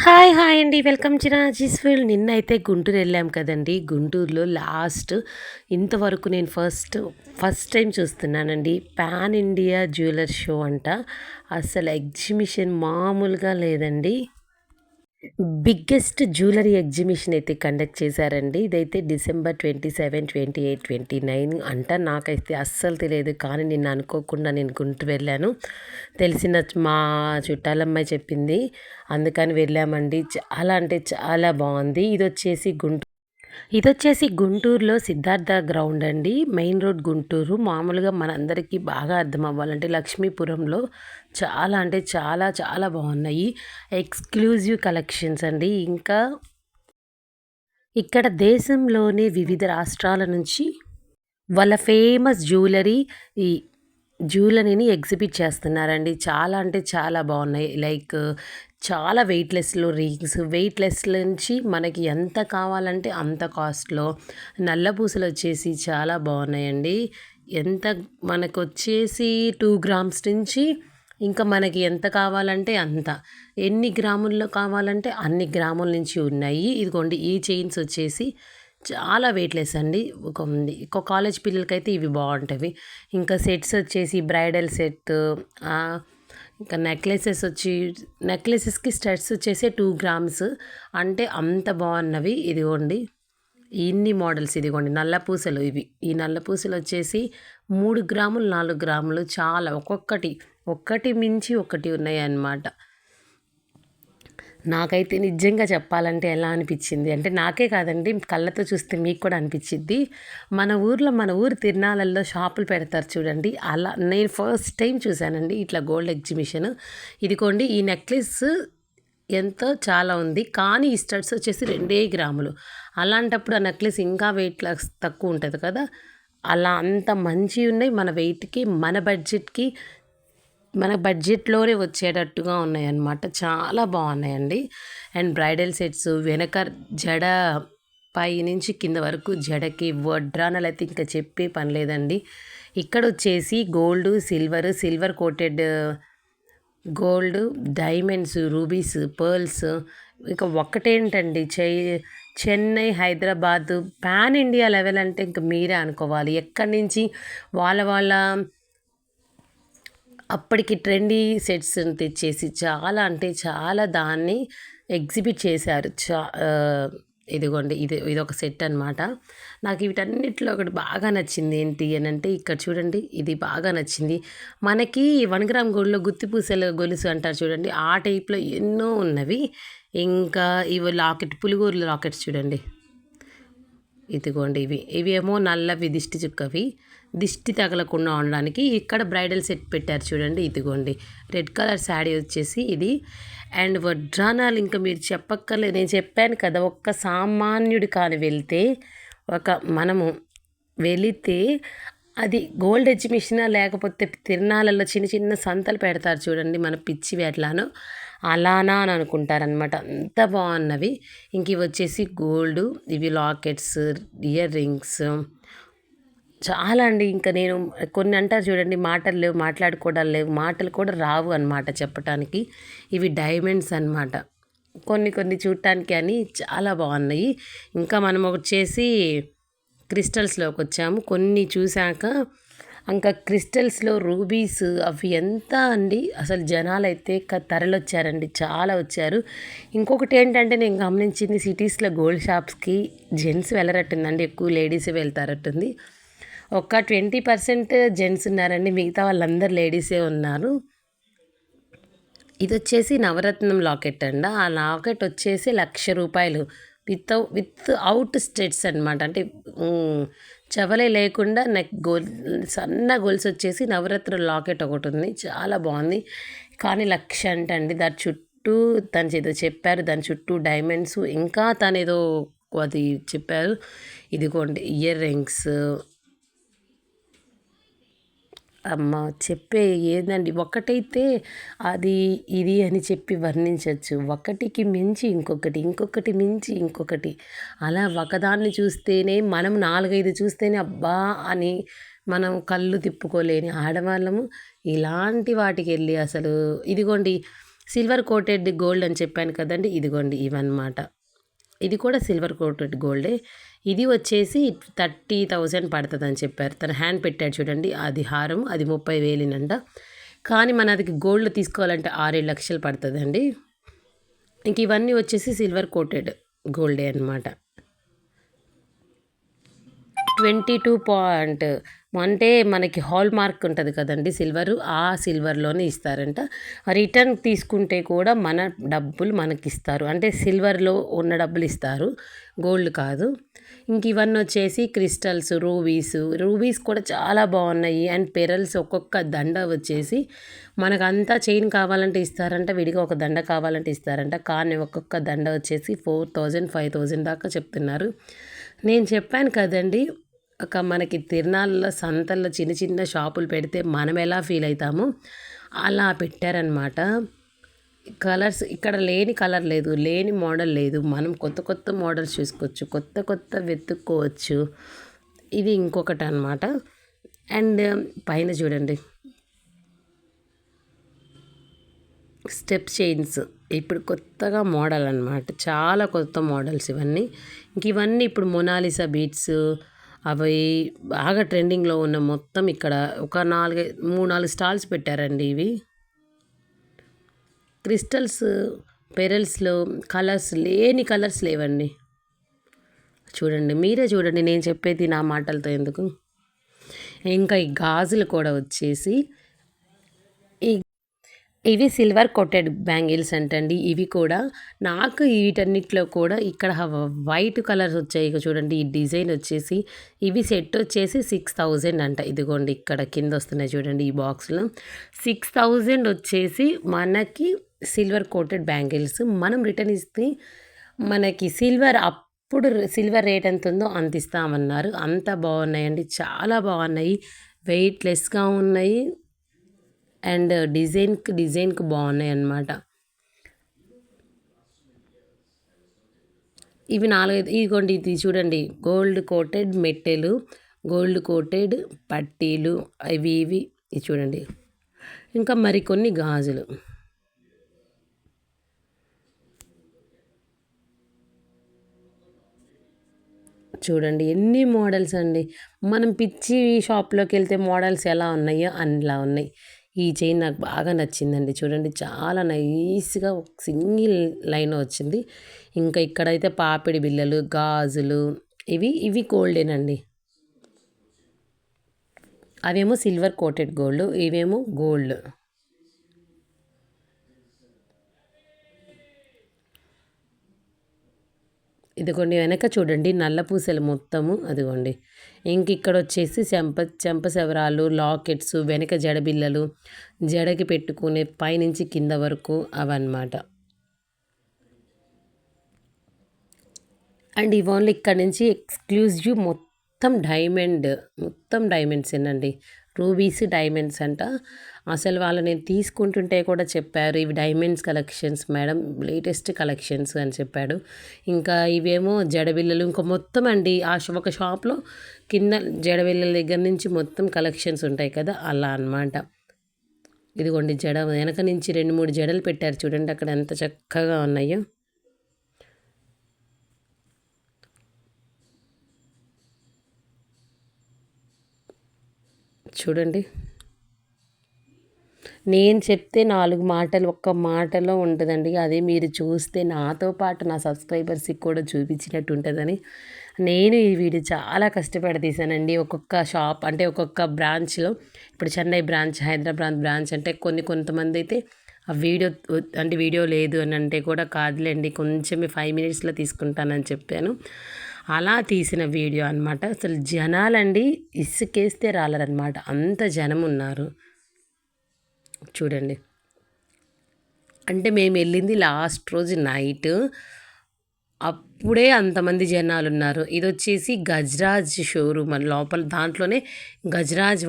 Hi hi అండి. Welcome చిరాజీస్ ఫీల్డ్. నిన్నైతే గుంటూరు వెళ్ళాం కదండి. గుంటూరులో లాస్ట్ ఇంతవరకు నేను ఫస్ట్ ఫస్ట్ టైం చూస్తున్నానండి. పాన్ ఇండియా జ్యువెలర్ షో అంట. అసలు ఎగ్జిబిషన్ మామూలుగా లేదండి. బిగ్గెస్ట్ జ్యువెలరీ ఎగ్జిబిషన్ అయితే కండక్ట్ చేశారండి. ఇదైతే December twenty seven twenty eight twenty nine అంట. నాకైతే అస్సలు తెలియదు కానీ నేను అనుకోకుండా నేను గుంటూరు వెళ్ళాను. తెలిసిన మా చుట్టాలమ్మాయి చెప్పింది. అందుకని వెళ్ళామండి. చాలా అంటే చాలా బాగుంది. ఇది వచ్చేసి గుంటూరు ఇది వచ్చేసి గుంటూరులో సిద్ధార్థ గ్రౌండ్ అండి. Main road Guntur. మామూలుగా మనందరికీ బాగా అర్థం అవ్వాలంటే లక్ష్మీపురంలో చాలా అంటే చాలా చాలా బాగున్నాయి. ఎక్స్క్లూజివ్ కలెక్షన్స్ అండి. ఇంకా ఇక్కడ దేశంలోనే వివిధ రాష్ట్రాల నుంచి వాళ్ళ ఫేమస్ జ్యువెలరీ ఈ జ్యువెలరీని ఎగ్జిబిట్ చేస్తున్నారండి. చాలా అంటే చాలా బాగున్నాయి. లైక్ చాలా వెయిట్లెస్లో రింగ్స్ వెయిట్లెస్ నుంచి మనకి ఎంత కావాలంటే అంత కాస్ట్లో నల్ల పూసలు వచ్చేసి చాలా బాగున్నాయండి. ఎంత మనకు వచ్చేసి టూ గ్రామ్స్ నుంచి ఇంకా మనకి ఎంత కావాలంటే అంత. ఎన్ని గ్రాముల్లో కావాలంటే అన్ని గ్రాముల నుంచి ఉన్నాయి. ఇదిగోండి ఈ చైన్స్ వచ్చేసి చాలా వెయిట్లెస్ అండి. ఒక ఉంది. ఒక కాలేజ్ పిల్లలకైతే ఇవి బాగుంటాయి ఇంకా సెట్స్ వచ్చేసి బ్రైడల్ సెట్ ఇంకా నెక్లెసెస్ వచ్చి నెక్లెసెస్కి స్టడ్స్ వచ్చేసి టూ గ్రామ్స్ అంటే అంత బాగున్నవి ఇదిగోండి. ఇన్ని మోడల్స్ ఇదిగోండి. నల్ల పూసలు ఇవి. ఈ నల్ల పూసలు వచ్చేసి మూడు గ్రాములు నాలుగు గ్రాములు చాలా ఒక్కొక్కటి. ఒక్కటి మించి ఒకటి ఉన్నాయి అన్నమాట నాకైతే నిజంగా చెప్పాలంటే ఎలా అనిపించింది అంటే నాకే కాదండి కళ్ళతో చూస్తే మీకు కూడా అనిపించింది మన ఊర్లో మన ఊరు తిరునాళ్ళల్లో షాపులు పెడతారు చూడండి అలా నేను ఫస్ట్ టైం చూశానండి ఇట్లా గోల్డ్ ఎగ్జిబిషన్. ఇదిగోండి ఈ నెక్లెస్ ఎంతో చాలా ఉంది కానీ ఈ స్టడ్స్ వచ్చేసి రెండే గ్రాములు. అలాంటప్పుడు ఆ నెక్లెస్ ఇంకా వెయిట్ తక్కువ ఉంటుంది కదా. అలా అంత మంచి ఉన్నాయి మన వెయిట్కి మన బడ్జెట్కి మన బడ్జెట్లోనే వచ్చేటట్టుగా ఉన్నాయన్నమాట. చాలా బాగున్నాయండి. అండ్ బ్రైడల్ సెట్స్ వెనక జడ పై నుంచి కింద వరకు జడకి వడ్రానలు అయితే ఇంకా చెప్పే పని లేదండి. ఇక్కడ వచ్చేసి gold silver silver coated gold diamonds rubies pearls. ఇంకా ఒక్కటేంటండి చై Chennai Hyderabad pan India level అంటే ఇంక మీరే అనుకోవాలి. ఎక్కడి నుంచి వాళ్ళ వాళ్ళ అప్పటికి ట్రెండీ సెట్స్ తెచ్చేసి చాలా అంటే చాలా దాన్ని ఎగ్జిబిట్ చేశారు. చా ఇదిగోండి ఇది ఇది ఒక సెట్ అనమాట నాకు వీటన్నిటిలో ఒకటి బాగా నచ్చింది ఏంటి అని అంటే ఇక్కడ చూడండి ఇది బాగా నచ్చింది. మనకి వనగ్రామ్ గోల్డ్లో గుత్తిపూసల గొలుసు అంటారు చూడండి ఆ టైప్లో ఎన్నో ఉన్నవి. ఇంకా ఇవి లాకెట్ పులిగూరు లాకెట్స్ చూడండి. ఇదిగోండి ఇవి. ఇవేమో నల్లవి దిష్టి చుక్కవి దిష్టి తగలకుండా ఉండడానికి ఇక్కడ బ్రైడల్ సెట్ పెట్టారు చూడండి ఇదిగోండి. రెడ్ కలర్ శాడీ వచ్చేసి ఇది. అండ్ వడ్రానాలు ఇంకా మీరు చెప్పక్కర్లేదు. నేను చెప్పాను కదా ఒక్క సామాన్యుడు కాని వెళ్తే ఒక మనము వెళితే అది గోల్డ్ ఎగ్జిబిషనా లేకపోతే తిరునాళ్ళలో చిన్న చిన్న సంతలు పెడతారు చూడండి మన పిచ్చి వేట్లాను. అలానా అని అనుకుంటారనమాట అంత బాగున్నవి. ఇంక ఇవి వచ్చేసి గోల్డ్ ఇవి లాకెట్స్ ఇయర్ రింగ్స్. చాలా అండి. ఇంకా నేను కొన్ని అంటారు చూడండి మాటలు లేవు మాట్లాడుకోవడాలు లేవు మాటలు కూడా రావు అనమాట చెప్పటానికి. ఇవి డైమండ్స్ అనమాట కొన్ని కొన్ని చూడటానికి అని చాలా బాగున్నాయి. ఇంకా మనం వచ్చేసి క్రిస్టల్స్లోకి వచ్చాము. కొన్ని చూశాక ఇంకా క్రిస్టల్స్లో రూబీస్ అవి ఎంత అండి? అసలు జనాలు అయితే తరలొచ్చారండి చాలా వచ్చారు. ఇంకొకటి ఏంటంటే నేను గమనించింది సిటీస్లో గోల్డ్ షాప్స్కి జెంట్స్ వెళ్ళరట్టుందండి ఎక్కువ లేడీస్ వెళ్తారట్టుంది. ఒక ట్వంటీ పర్సెంట్ జెంట్స్ ఉన్నారండి మిగతా వాళ్ళందరూ లేడీసే ఉన్నారు. ఇది వచ్చేసి నవరత్నం లాకెట్ అండి ఆ లాకెట్ వచ్చేసి లక్ష రూపాయలు విత్ విత్ అవుట్ స్టేట్స్ అనమాట అంటే చవలే లేకుండా నెక్ గోల్ సన్న గోల్స్ వచ్చేసి నవరత్న లాకెట్ ఒకటి ఉంది చాలా బాగుంది. కానీ లక్ష అంటండి దాని చుట్టూ తను ఏదో చెప్పారు దాని చుట్టూ డైమండ్స్ ఇంకా తను ఏదో అది చెప్పారు. ఇదిగోండి ఇయర్ రింగ్స్ అమ్మ చెప్పే ఏందండి? ఒకటైతే అది ఇది అని చెప్పి వర్ణించవచ్చు ఒకటికి మించి ఇంకొకటి ఇంకొకటి మించి ఇంకొకటి. అలా ఒకదాన్ని చూస్తేనే మనం నాలుగైదు చూస్తేనే అబ్బా అని మనం కళ్ళు తిప్పుకోలేని ఆడవాళ్ళము. ఇలాంటి వాటికి వెళ్ళి అసలు ఇదిగోండి సిల్వర్ కోటెడ్ గోల్డ్ అని చెప్పాను కదండి ఇదిగోండి ఇవన్నమాట. ఇది కూడా సిల్వర్ కోటెడ్ గోల్డే. ఇది వచ్చేసి థర్టీ థౌజండ్ పడుతుంది అని చెప్పారు. తన హ్యాండ్ పెట్టాడు చూడండి. అది హారం అది ముప్పై వేలినంట. కానీ మన అది గోల్డ్ తీసుకోవాలంటే ఆరేడు లక్షలు పడుతుందండి. ఇంక ఇవన్నీ వచ్చేసి సిల్వర్ కోటెడ్ గోల్డే అనమాట ట్వంటీ టూ పాయింట్ అంటే మనకి హాల్ మార్క్ ఉంటుంది కదండి సిల్వర్ ఆ సిల్వర్లోనే ఇస్తారంట. రిటర్న్ తీసుకుంటే కూడా మన డబ్బులు మనకి ఇస్తారు అంటే సిల్వర్లో ఉన్న డబ్బులు ఇస్తారు. గోల్డ్ కాదు. ఇంక ఇవన్నీ వచ్చేసి క్రిస్టల్స్ రూబీస్ రూబీస్ కూడా చాలా బాగున్నాయి. అండ్ పెరల్స్ ఒక్కొక్క దండ వచ్చేసి మనకు అంతా చైన్ కావాలంటే ఇస్తారంట విడిగా ఒక దండ కావాలంటే ఇస్తారంట. కానీ ఒక్కొక్క దండ వచ్చేసి ఫోర్ థౌజండ్ ఫైవ్ థౌజండ్ దాకా చెప్తున్నారు. నేను చెప్పాను కదండి ఒక మనకి తిరునాళ్ళ సంతల్లో చిన్న చిన్న షాపులు పెడితే మనం ఎలా ఫీల్ అవుతామో? అలా పెట్టారనమాట కలర్స్ ఇక్కడ లేని కలర్ లేదు లేని మోడల్ లేదు. మనం కొత్త కొత్త మోడల్స్ చూసుకోవచ్చు కొత్త కొత్త వెతుక్కోవచ్చు. ఇది ఇంకొకటి అనమాట అండ్ పైన చూడండి. స్టెప్ చైన్స్ ఇప్పుడు కొత్తగా మోడల్ అనమాట చాలా కొత్త మోడల్స్ ఇవన్నీ. ఇంక ఇవన్నీ ఇప్పుడు మొనాలిసా బీట్స్ అవి బాగా ట్రెండింగ్లో ఉన్న మొత్తం ఇక్కడ ఒక నాలుగు మూడు నాలుగు స్టాల్స్ పెట్టారండి ఇవి. క్రిస్టల్స్ పెరల్స్లో కలర్స్ లేని కలర్స్ లేవండి. చూడండి మీరే చూడండి నేను చెప్పేది నా మాటలతో ఎందుకు? ఇంకా ఈ గాజులు కూడా వచ్చేసి ఇవి సిల్వర్ కోటెడ్ బ్యాంగిల్స్ అంటండి. ఇవి కూడా నాకు వీటన్నిటిలో కూడా ఇక్కడ వైట్ కలర్స్ వచ్చాయి. చూడండి ఈ డిజైన్ వచ్చేసి ఇవి సెట్ వచ్చేసి సిక్స్ థౌజండ్ అంట. ఇదిగోండి ఇక్కడ కింద వస్తున్నాయి చూడండి ఈ బాక్స్లో. సిక్స్ థౌజండ్ వచ్చేసి మనకి సిల్వర్ కోటెడ్ బ్యాంగిల్స్. మనం రిటర్న్ ఇస్తే మనకి సిల్వర్ అప్పుడు సిల్వర్ రేట్ ఎంత ఉందో అంత ఇస్తామన్నారు. అంత బాగున్నాయండి చాలా బాగున్నాయి. వెయిట్లెస్గా ఉన్నాయి. అండ్ డిజైన్కి డిజైన్కి బాగున్నాయి అన్నమాట. ఇవి నాలుగైదు ఇదిగోండి ఇది చూడండి. గోల్డ్ కోటెడ్ మెట్టెలు గోల్డ్ కోటెడ్ పట్టీలు అవి ఇవి. ఇది చూడండి. ఇంకా మరికొన్ని గాజులు. చూడండి ఎన్ని మోడల్స్ అండి. మనం పిచ్చి షాప్లోకి వెళ్తే మోడల్స్ ఎలా ఉన్నాయో అలా ఉన్నాయి. ఈ చైన్ నాకు బాగా నచ్చిందండి. చూడండి చాలా నైస్గా సింగిల్ లైన్ వచ్చింది. ఇంకా ఇక్కడైతే పాపిడి బిల్లలు గాజులు ఇవి ఇవి గోల్డేనండి. అవేమో సిల్వర్ కోటెడ్ గోల్డ్ ఇవేమో గోల్డ్. ఇదిగోండి వెనక చూడండి నల్ల పూసలు మొత్తము అదిగోండి. ఇంక ఇక్కడ వచ్చేసి చెంప చెంప శవరాలు లాకెట్స్ వెనక జడబిల్లలు జడకి పెట్టుకునే పైనుంచి కింద వరకు అవన్నమాట. అండ్ ఇవి ఓన్లీ ఇక్కడ నుంచి ఎక్స్క్లూజివ్ మొత్తం డైమండ్ మొత్తం డైమండ్స్ ఏనండి రూబీస్ డైమండ్స్ అంట. అసలు వాళ్ళు నేను తీసుకుంటుంటే కూడా చెప్పారు ఇవి diamonds collections madam latest collections అని చెప్పాడు. ఇంకా ఇవేమో జడబిల్లలు ఇంకా మొత్తం అండి ఆ ఒక షాప్లో కింద జడబిల్లల దగ్గర నుంచి మొత్తం కలెక్షన్స్ ఉంటాయి కదా అలా అనమాట ఇదిగోండి జడ వెనక నుంచి రెండు మూడు జడలు పెట్టారు చూడండి అక్కడ ఎంత చక్కగా ఉన్నాయో. చూడండి. నేను చెప్తే నాలుగు మాటలు ఒక్క మాటలో ఉంటుందండి. అదే మీరు చూస్తే నాతో పాటు నా సబ్స్క్రైబర్స్కి కూడా చూపించినట్టు ఉంటుందని. నేను ఈ వీడియో చాలా కష్టపడి తీసానండి ఒక్కొక్క షాప్ అంటే ఒక్కొక్క బ్రాంచ్లో ఇప్పుడు చెన్నై బ్రాంచ్ హైదరాబాద్ బ్రాంచ్ అంటే కొన్ని కొంతమంది అయితే ఆ వీడియో అంటే వీడియో లేదు అని అంటే కూడా కాదులేండి. కొంచెం ఫైవ్ మినిట్స్లో తీసుకుంటానని చెప్పాను. అలా తీసిన వీడియో అనమాట అసలు జనాలండి ఇసుకేస్తే రాలరనమాట అంత జనం ఉన్నారు చూడండి. అంటే మేము వెళ్ళింది లాస్ట్ రోజు నైట్. అప్పుడే అంతమంది జనాలు ఉన్నారు ఇది వచ్చేసి గజరాజ్ షోరూమ్ లోపల దాంట్లోనే గజరాజ్